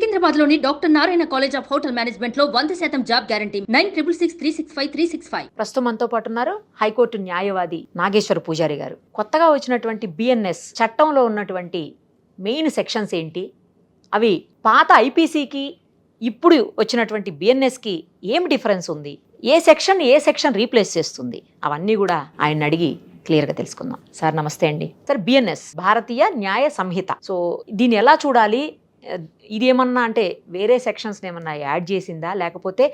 సికింద్రాబాద్లోని doctor Narayana college of hotel మేనేజ్మెంట్లో వంద శాతం job guarantee. Nine triple six three six five three six five. ప్రస్తుతం మనతో పాటు ఉన్నారు హైకోర్టు న్యాయవాది నాగేశ్వర పూజారి గారు. కొత్తగా వచ్చినటువంటి బిఎన్ఎస్ చట్టంలో ఉన్నటువంటి మెయిన్ సెక్షన్స్ ఏంటి? అవి పాత ఐపీసీకి ఇప్పుడు వచ్చినటువంటి బిఎన్ఎస్కి ఏం డిఫరెన్స్ ఉంది? ఏ సెక్షన్ ఏ సెక్షన్ రీప్లేస్ చేస్తుంది? అవన్నీ కూడా ఆయన అడిగి క్లియర్గా తెలుసుకుందాం. సార్ నమస్తే అండి. సార్ బిఎన్ఎస్ భారతీయ న్యాయ సంహిత. సో దీన్ని ఎలా చూడాలి? ఇదేమన్నా అంటే వేరే సెక్షన్స్ని ఏమన్నా యాడ్ చేసిందా? లేకపోతే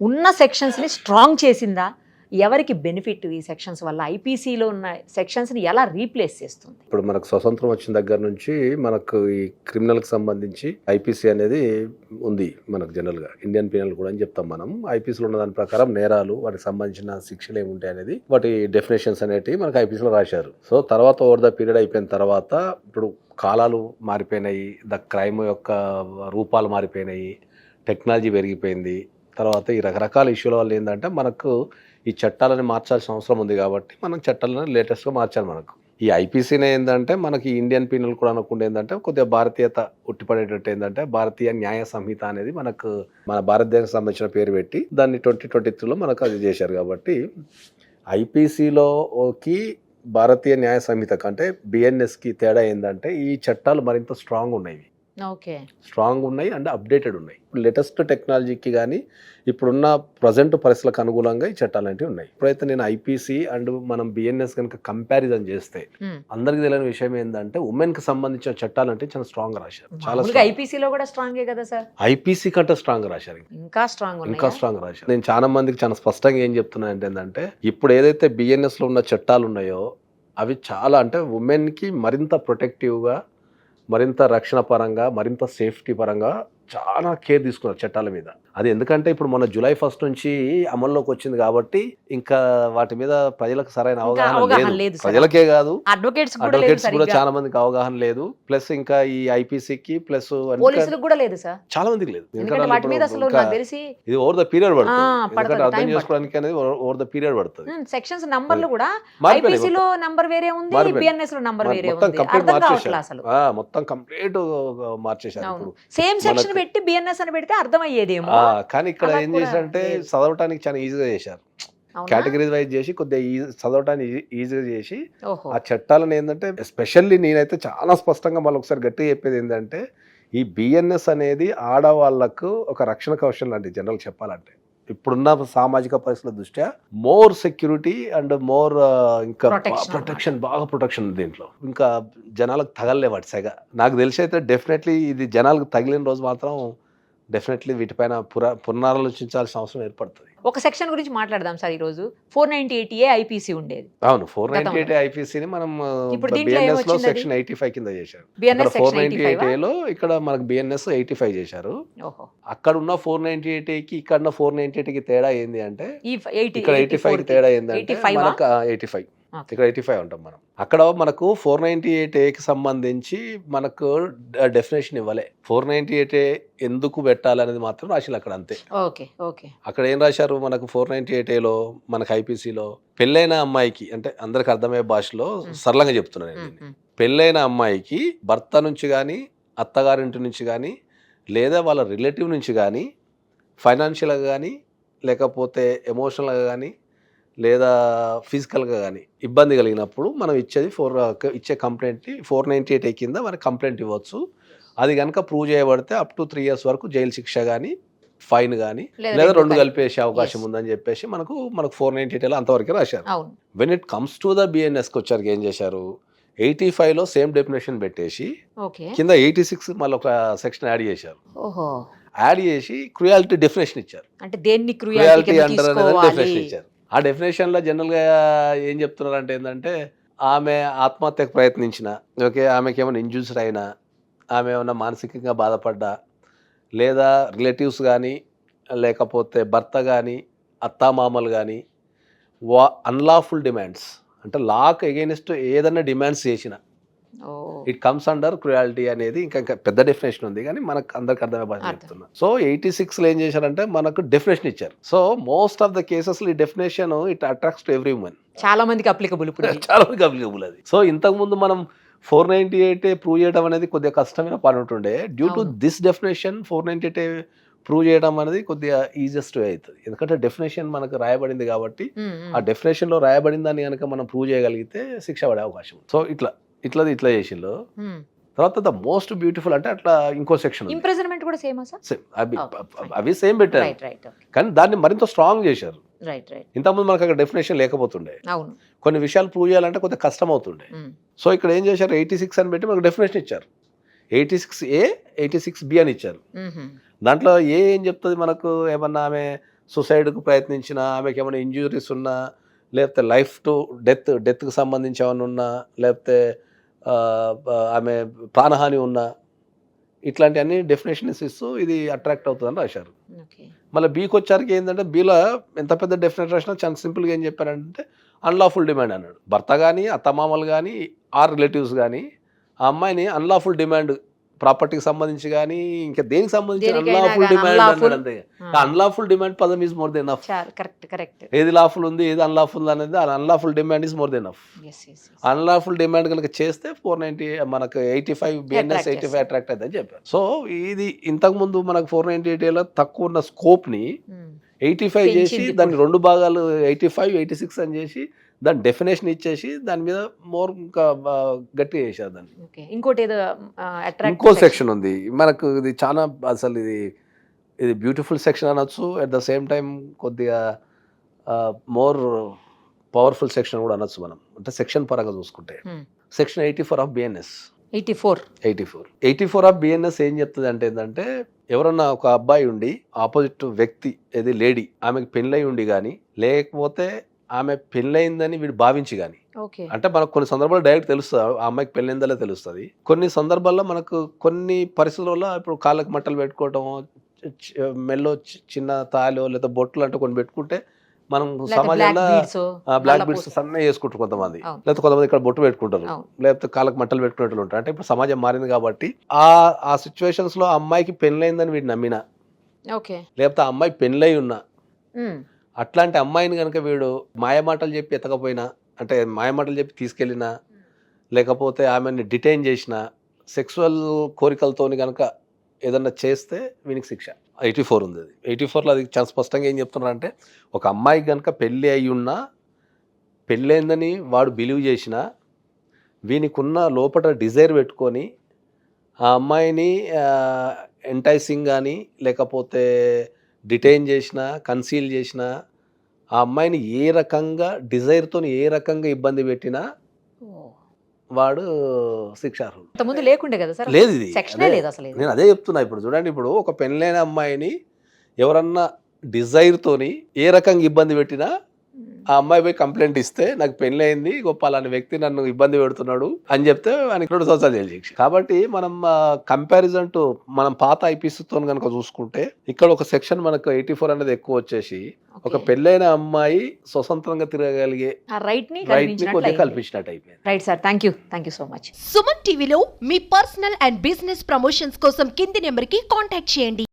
ఉన్న సెక్షన్స్ని స్ట్రాంగ్ చేసిందా? ఎవరికి బెనిఫిట్ ఈ సెక్షన్స్ వల్ల? ఐపీసీలో ఉన్న సెక్షన్స్ని ఎలా రీప్లేస్ చేస్తుంది? ఇప్పుడు మనకు స్వతంత్రం వచ్చిన దగ్గర నుంచి మనకు ఈ క్రిమినల్కి సంబంధించి ఐపీసీ అనేది ఉంది మనకు జనరల్గా. ఇండియన్ పీనల్ కూడా అని చెప్తాం మనం. ఐపీసీలో ఉన్న దాని ప్రకారం నేరాలు వాటికి సంబంధించిన శిక్షలు ఏముంటాయి అనేది వాటి డెఫినేషన్స్ అనేటివి మనకు ఐపీసీలో రాశారు. సో తర్వాత ఓవర్ ద పీరియడ్ అయిపోయిన తర్వాత ఇప్పుడు కాలాలు మారిపోయినాయి ద క్రైమ్ యొక్క రూపాలు మారిపోయినాయి టెక్నాలజీ పెరిగిపోయింది తర్వాత ఈ రకరకాల ఇష్యూల వల్ల ఏంటంటే మనకు ఈ చట్టాలని మార్చాల్సిన అవసరం ఉంది కాబట్టి మనం చట్టాలను లేటెస్ట్గా మార్చాలి మనకు. ఈ ఐపీసీనే ఏంటంటే మనకి ఇండియన్ పీనల్ కూడా అనుకుంటే ఏంటంటే కొద్దిగా భారతీయత ఉట్టిపడేటట్టు ఏంటంటే భారతీయ న్యాయ సంహిత అనేది మనకు మన భారతదేశానికి సంబంధించిన పేరు పెట్టి దాన్ని ట్వంటీ ట్వంటీ త్రీలో మనకు అది చేశారు కాబట్టి ఐపీసీలోకి భారతీయ న్యాయ సంహిత కంటే బిఎన్ఎస్కి తేడా ఏంటంటే ఈ చట్టాలు మరింత స్ట్రాంగ్ ఉన్నాయి. ఓకే. స్ట్రాంగ్ ఉన్నాయి అండ్ అప్డేటెడ్ ఉన్నాయి. లేటెస్ట్ టెక్నాలజీకి కానీ ఇప్పుడున్న ప్రజెంట్ పరిస్థితులకు అనుగుణంగా ఈ చట్టాలు ఉన్నాయి. ఇప్పుడైతే నేను ఐపీసీ అండ్ మనం బిఎన్ఎస్ కనుక కంపారిజన్ చేస్తే అందరికి తెలియని విషయం ఏంటంటే ఉమెన్కి సంబంధించిన చట్టాలు అంటే చాలా స్ట్రాంగ్ రాశారు. చాలా ఐపీసీలో కూడా స్ట్రాంగే కదా సార్? ఐపీసీ కంటే స్ట్రాంగ్ రాశారు ఇంకా. స్ట్రాంగ్ ఇంకా స్ట్రాంగ్ రాశారు. నేను చాలా మందికి చాలా స్పష్టంగా ఏం చెప్తున్నా అంటే ఏంటంటే ఇప్పుడు ఏదైతే బిఎన్ఎస్లో ఉన్న చట్టాలు ఉన్నాయో అవి చాలా అంటే ఉమెన్కి మరింత ప్రొటెక్టివ్గా మరింత రక్షణ పరంగా మరింత సేఫ్టీ పరంగా చాలా కేర్ తీసుకున్నారు చట్టాల మీద. అది ఎందుకంటే ఇప్పుడు మన జూలై ఫస్ట్ నుంచి అమల్లోకి వచ్చింది కాబట్టి ఇంకా వాటి మీద ప్రజలకు సరైన అవగాహన లేదు. ప్రజలకే కాదు. అడ్వకేట్స్ కూడా. చాలా మందికి అవగాహన లేదు. ప్లస్ ఇంకా ఈ ఐపీసీకి ప్లస్ కూడా లేదు సార్. చాలా మందికి లేదు. ఇది ఓవర్ ద పీరియడ్ పడుతుంది. అర్థం చేసుకోవడానికి అనేది ఓవర్ ద పీరియడ్ పడుతుంది. సెక్షన్స్ నంబర్లు కూడా మారిపోయినాయి ఐపీసీ లో నంబర్ వేరే ఉంది. బిఎన్ఎస్లో నంబర్ మొత్తం. వేరే ఉంది. మొత్తం కంప్లీట్ మార్చేశారు సేమ్ సెక్షన్ పెట్టి బిఎన్ఎస్ అని పెడితే అర్థమయ్యేదేమో కానీ ఇక్కడ ఏం చేశారంటే. చదవటానికి చాలా ఈజీగా చేశారు అవునా? కేటగిరీస్ వైజ్ చేసి కొద్దిగా ఈజీ చదవటానికి ఈజీగా చేసి ఆ చట్టాలను ఏంటంటే ఎస్పెషల్లీ నేనైతే చాలా స్పష్టంగా మళ్ళీ ఒకసారి గట్టిగా చెప్పేది ఏంటంటే ఈ బిఎన్ఎస్ అనేది ఆడవాళ్ళకు ఒక రక్షణ కవచం లాంటి జనరల్ చెప్పాలంటే ఇప్పుడున్న సామాజిక పరిస్థితుల దృష్ట్యా మోర్ సెక్యూరిటీ అండ్ మోర్ ఇంకా ప్రొటెక్షన్ బాగా ప్రొటెక్షన్ ఉంది దీంట్లో. ఇంకా జనాలకు తగలలే వాటి సెగ. నాకు తెలిసి అయితే డెఫినెట్లీ ఇది జనాలకు తగిలిన రోజు మాత్రం డెఫినెట్లీ వీటిపైన పురా పునరాలోచించాల్సిన అవసరం ఏర్పడుతుంది ఒక సెక్షన్ గురించి మాట్లాడదాం సార్ ఈ రోజు four ninety eight A IPC ఉండేది అవును ఫోర్ నైన్టీ. ఎయిట్ ఐపీసీని మనం ఇప్పుడు బిఎన్ఎస్లో ఏమొచ్చింది అది? సెక్షన్ ఎయిటీ ఫైవ్ కింద చేశారు ఫోర్ నైన్టీ ఎయిటీ ఫైవ్ ఏలో ఇక్కడ మనకు బిఎన్ఎస్ ఎయిటీ ఫైవ్ చేశారు అక్కడ ఉన్న ఫోర్ నైన్టీ ఎయిట్కి ఇక్కడ ఉన్న ఫోర్ నైన్టీ ఎయిట్కి తేడా ఏంది అంటే ఇక్కడ ఎయిటీ ఫైవ్కి తేడా ఏంటంటే 85 ఆ? మనకు ఎయిటీ ఫైవ్. ఇక్కడ ఎయిటీ ఫైవ్ ఉంటాం మనం. అక్కడ మనకు ఫోర్ నైన్టీ ఎయిట్ ఏకి సంబంధించి మనకు డెఫినేషన్ ఇవ్వలే. ఫోర్ నైన్టీ ఎయిట్ ఏ ఎందుకు పెట్టాలనేది మాత్రం రాసిలు అక్కడ అంతే. Okay okay. అక్కడ ఏం రాశారు? మనకు ఫోర్ నైన్టీ ఎయిట్ ఏలో మనకు ఐపీసీలో పెళ్ళైన అమ్మాయికి అంటే అందరికి అర్థమయ్యే భాషలో. సరళంగా చెప్తున్నాను నేను. పెళ్ళైన అమ్మాయికి భర్త నుంచి కానీ అత్తగారింటి నుంచి కానీ లేదా వాళ్ళ రిలేటివ్ నుంచి కానీ ఫైనాన్షియల్గా కానీ లేకపోతే ఎమోషనల్గా కానీ లేదా ఫిజికల్గా కానీ ఇబ్బంది కలిగినప్పుడు మనం ఇచ్చేది ఫోర్ ఇచ్చే కంప్లైంట్ని ఫోర్ నైంటీ ఎయిట్ కింద మనకి కంప్లైంట్ ఇవ్వచ్చు. అది కనుక ప్రూవ్ చేయబడితే అప్ టు త్రీ ఇయర్స్ వరకు జైలు శిక్ష కానీ ఫైన్ కానీ లేదా రెండు రెండు కలిపి. కలిపేసే అవకాశం. ఉందని చెప్పేసి మనకు మనకు ఫోర్ నైంటీ ఎయిట్ అంతవరకే రాశారు. When it comes to the బిఎన్ఎస్కి వచ్చారు ఏం చేశారు? ఎయిటీ ఫైవ్లో సేమ్ డెఫినేషన్ పెట్టేసి కింద ఎయిటీ సిక్స్ మళ్ళీ ఒక సెక్షన్ యాడ్ చేశారు. యాడ్ చేసి క్రుయాలిటీ డెఫినేషన్ ఇచ్చారు. అంటే దేన్ని క్రుయాలిటీ అంటారు డెఫినేషన్ ఇచ్చారు. ఆ డెఫినేషన్లో జనరల్గా ఏం చెప్తున్నారు అంటే ఏంటంటే ఆమె ఆత్మహత్యకు ప్రయత్నించిన ఓకే ఆమెకి ఏమైనా ఇంజూర్స్ అయినా ఆమె ఏమైనా మానసికంగా బాధపడ్డా లేదా రిలేటివ్స్ కానీ లేకపోతే భర్త కానీ అత్తామామలు కానీ వా అన్లాఫుల్ డిమాండ్స్ అంటే లాక్ ఎగెనిస్ట్ ఏదైనా డిమాండ్స్ చేసినా ఇట్ కమ్స్ అండర్ క్రుయాలిటీ అనేది ఇంకా ఇంకా పెద్ద డెఫినేషన్ ఉంది కానీ మనకు అందరికి అర్థమే భాష. చెప్తున్నా. సో ఎయిటీ సిక్స్లో ఏం చేశారంటే మనకు డెఫినేషన్ ఇచ్చారు. So most of the cases ఈ definition it attracts to every women చాలా మందికి అప్లికబుల్ ఇప్పుడు. చాలా మందికి అప్లికబుల్ అది. సో ఇంతకు ముందు మనం ఫోర్ నైంటీ ఎయిట్ ప్రూవ్ చేయడం అనేది కొద్దిగా కష్టమైన పని ఉంటుండే. Due to. This definition four ninety eight prove చేయడం అనేది కొద్దిగా ఈజియెస్ట్ వే అవుతుంది. ఎందుకంటే డెఫినేషన్ మనకు రాయబడింది కాబట్టి. ఆ డెఫినేషన్లో రాయబడిన దాన్ని కనుక మనం ప్రూవ్ చేయగలిగితే శిక్ష పడే అవకాశం సో ఇట్లా. ఇట్లా ఇట్లా చేసిండ్రు. తర్వాత ద మోస్ట్ బ్యూటిఫుల్ అంటే అట్లా ఇంకో సెక్షన్ ఇంప్రెజన్మెంట్ కూడా సేమా అవి. అవి సేమ్ పెట్టారు. కానీ దాన్ని మరింత స్ట్రాంగ్ చేశారు. ఇంతకుముందు మనకు అక్కడ డెఫినేషన్ లేకపోతుండే. కొన్ని విషయాలు ప్రూవ్ చేయాలంటే కొంచెం కష్టం అవుతుండే. సో ఇక్కడ ఏం చేశారు? ఎయిటీ సిక్స్ అని పెట్టి మనకు డెఫినేషన్ ఇచ్చారు. Eighty six A eighty six B అని ఇచ్చారు. దాంట్లో ఏ ఏం చెప్తుంది మనకు? ఏమన్నా ఆమె సుసైడ్కు ప్రయత్నించినా ఆమెకి ఏమైనా ఇంజురీస్ ఉన్నా లేకపోతే లైఫ్ టు డెత్ డెత్కి సంబంధించి ఏమైనా ఉన్నా లేకపోతే ఆమె ప్రాణహాని ఉన్నా ఇట్లాంటివన్నీ డెఫినేషన్స్ ఇస్తూ ఇది అట్రాక్ట్ అవుతుందని రాశారు. మళ్ళీ బీకి వచ్చారికి ఏంటంటే బీలో ఎంత పెద్ద డెఫినెట్ రాసినా చాలా సింపుల్గా ఏం చెప్పారంటే అన్లాఫుల్ డిమాండ్ అన్నాడు. భర్త కానీ అత్తమామలు కానీ ఆర్ రిలేటివ్స్ కానీ ఆ అమ్మాయిని అన్లాఫుల్ డిమాండ్ ప్రాపర్టీకి సంబంధించి కానీ ఇంకా దేనికి సంబంధించి అన్లాఫుల్ డిమాండ్. అన్నాడు అంతే అన్లాఫుల్ డిమాండ్ పదం is more than correct correct ఏది లాఫుల్ ఉంది ఏది అన్లాఫుల్ అనేది unlawful demand is more than unlawful demand కనుక చేస్తే ఫోర్ నైన్టీ మనకు eighty five BNS eighty five. Attract అవుతుందని చెప్పారు. సో ఇది ఇంతకు ముందు మనకు ఫోర్ నైన్టీ ఎయిటీలో తక్కువ ఉన్న స్కోప్ని ఎయిటీ ఫైవ్ చేసి. దాన్ని రెండు భాగాలు ఎయిటీ ఫైవ్ ఎయిటీ సిక్స్ అని చేసి దాని డెఫినేషన్ ఇచ్చేసి దాని మీద మోర్ ఇంకా గట్టిగా చేశారు దాన్ని. ఇంకోటి ఏదో ఇంకో సెక్షన్ ఉంది. మనకు ఇది చాలా అసలు ఇది ఇది బ్యూటిఫుల్ సెక్షన్ అనొచ్చు. అట్ ద సేమ్ టైం కొద్దిగా మోర్ పవర్ఫుల్ సెక్షన్ కూడా అనొచ్చు మనం. అంటే సెక్షన్ పరంగా చూసుకుంటే. Section eighty four of BNS eighty four eighty four eighty four of BNS ఏం చెప్తుంది అంటే ఏంటంటే ఎవరన్నా ఒక అబ్బాయి ఉండి ఆపోజిట్ వ్యక్తి ఏది లేడీ ఆమెకి పెళ్ళై ఉండి కానీ లేకపోతే ఆమె పెళ్ళయిందని వీడు భావించి కానీ అంటే మనకు కొన్ని సందర్భాల్లో డైరెక్ట్ తెలుస్తుంది. ఆ అమ్మాయికి పెళ్ళిందలే తెలుస్తుంది. కొన్ని సందర్భాల్లో మనకు కొన్ని పరిస్థితుల్లో ఇప్పుడు కాళ్ళకి మట్టలు పెట్టుకోవటం మెల్లో చిన్న తాలో లేదా బొట్లు అంటే కొన్ని పెట్టుకుంటే మనం సమాజంలో బ్లాక్ బీడ్స్ సన్న చేసుకుంటారు కొంతమంది. లేకపోతే కొంతమంది ఇక్కడ బొట్టు పెట్టుకుంటారు. లేకపోతే కాళ్ళకి మట్టలు పెట్టుకునేట్లు ఉంటారు. అంటే ఇప్పుడు సమాజం మారింది కాబట్టి ఆ ఆ సిచ్యువేషన్స్లో ఆ అమ్మాయికి పెళ్ళైందని వీడు నమ్మినా. ఓకే. లేకపోతే ఆ అమ్మాయి పెళ్ళై ఉన్నా. అట్లాంటి అమ్మాయిని కనుక వీడు మాయమాటలు చెప్పి ఎత్తకపోయినా అంటే మాయమాటలు చెప్పి తీసుకెళ్ళినా లేకపోతే ఆమెని డిటైన్ చేసిన సెక్సువల్ కోరికలతోని కనుక ఏదన్నా చేస్తే వీనికి శిక్ష. ఎయిటీ ఫోర్ ఉంది అది. ఎయిటీ ఫోర్లో అది చాలా స్పష్టంగా ఏం చెప్తున్నారంటే ఒక అమ్మాయి కనుక పెళ్ళి అయి ఉన్నా పెళ్ళైందని వాడు బిలీవ్ చేసినా వీనికున్న లోపల డిజైర్ పెట్టుకొని ఆ అమ్మాయిని ఎంటైసింగ్ కానీ లేకపోతే డిటైన్ చేసిన కన్సీల్ చేసిన ఆ అమ్మాయిని ఏ రకంగా డిజైర్తో ఏ రకంగా ఇబ్బంది పెట్టినా వాడు శిక్షార్హుడు ముందు లేకుండే కదా సార్ లేదు ఇది సెక్షనే అదే. లేదు అసలు ఇది. నేను అదే చెప్తున్నా ఇప్పుడు చూడండి ఇప్పుడు ఒక పెళ్ళైన అమ్మాయిని ఎవరన్నా డిజైర్తోని ఏ రకంగా ఇబ్బంది పెట్టినా ఆ అమ్మాయి పోయి కంప్లైంట్ ఇస్తే నాకు పెళ్ళి అయింది గొప్ప అలాంటి వ్యక్తి నన్ను ఇబ్బంది పెడుతున్నాడు అని చెప్తే ఆయనకి రెండు సంవత్సరాలు జైలు శిక్ష. కాబట్టి మనం కంపారిజన్ టు మనం పాత ఐపీసీతో కనుక చూసుకుంటే ఇక్కడ ఒక సెక్షన్ మనకు ఎయిటీ ఫోర్ అనేది ఎక్కువ వచ్చేసి ఒక. పెళ్ళైన అమ్మాయి స్వతంత్రంగా తిరగగలిగే ఆ రైట్ని రైట్ని కొద్దిగా కల్పించినట్లు కల్పించినట్టు అయిపోయింది. Right sir thank you thank you so much Suman టీవీలో మీ పర్సనల్ అండ్ బిజినెస్ ప్రమోషన్స్ కోసం కింది నెంబర్కి కాంటాక్ట్ చేయండి.